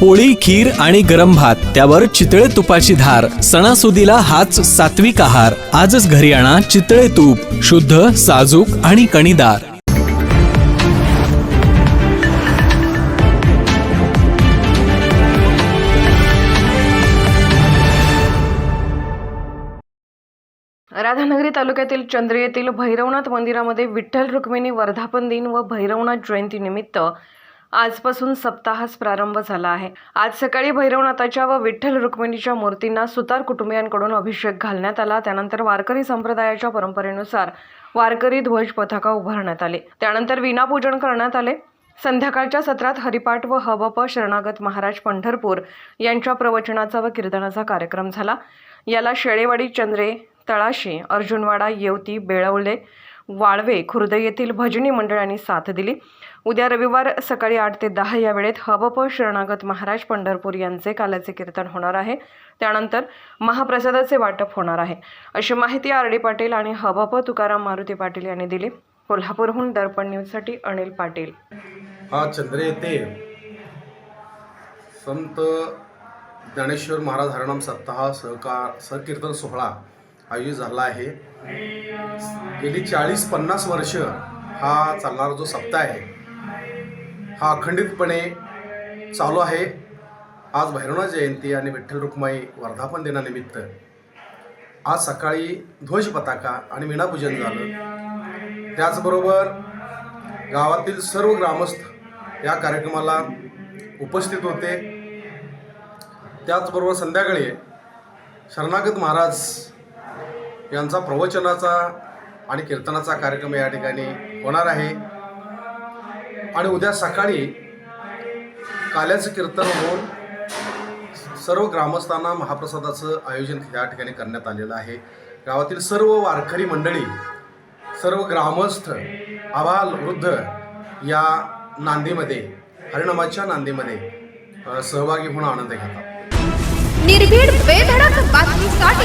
पोळी खीर आणि गरम भात त्यावर चितळे तुपाची धार सणासुदीला हाच सात्विक आहार. आजच घरी आणा चितळे तूप शुद्ध साजूक आणि कणीदार. राधानगरी तालुक्यातील चंद्र येथील भैरवनाथ मंदिरामध्ये विठ्ठल रुक्मिणी वर्धापन दिन व भैरवनाथ जयंतीनिमित्त आजपासून सप्ताहास प्रारंभ झाला आहे. आज सकाळी भैरवनाथाच्या व विठ्ठल रुक्मिणीच्या मूर्तींना सुतार कुटुंबियांकडून अभिषेक घालण्यात आला. त्यानंतर वारकरी संप्रदायाच्या परंपरेनुसार वारकरी ध्वज पथका उभारण्यात आले. त्यानंतर विनापूजन करण्यात आले. संध्याकाळच्या सत्रात हरिपाठ व हवप शरणागत महाराज पंढरपूर यांच्या प्रवचनाचा व कीर्तनाचा कार्यक्रम झाला. याला शेळेवाडी चंद्रे तळाशी अर्जुनवाडा येवती बेळवले वाळवे खुर्द येथील भजनी मंडळांनी साथ दिली. उद्या रविवार सकाळी आठ ते दहा या वेळेत हबप शरणागत महाराज पंढरपूर यांचे कालाचे कीर्तन होणार आहे. त्यानंतर महाप्रसादाचे वाटप होणार आहे. अशी माहिती आर डी पाटील आणि हबप तुकाराम मारुती पाटील यांनी दिली. कोल्हापूरहून दर्पण न्यूजसाठी अनिल पाटील. हा चंद्र येथे. संत ज्ञानेश्वर महाराज हरणाम सप्ताह सहकार सहकीर्तन सोहळा. आयोजित झाला आहे. गेली चाळीस पन्नास वर्ष हा चालणारा जो सप्ताह आहे हा अखंडितपणे चालू आहे. आज भैरवनाथ जयंती आणि विठ्ठल रुक्माई वर्धापन दिनानिमित्त आज सकाळी ध्वज पताका आणि मीनापूजन झालं. त्याचबरोबर गावातील सर्व ग्रामस्थ या कार्यक्रमाला उपस्थित होते. त्याचबरोबर संध्याकाळी शरणागत महाराज यांचा प्रवचनाचा आणि कीर्तनाचा कार्यक्रम या ठिकाणी होणार आहे. आणि उद्या सकाळी काल्याचं कीर्तन होऊन सर्व ग्रामस्थांना महाप्रसादाचं आयोजन या ठिकाणी करण्यात आलेलं आहे. गावातील सर्व वारकरी मंडळी सर्व ग्रामस्थ आबाल वृद्ध या नांदीमध्ये हरिणामाच्या नांदीमध्ये सहभागी होऊन आनंद घेतात. निर्भीड बेधडक बातमीसाठी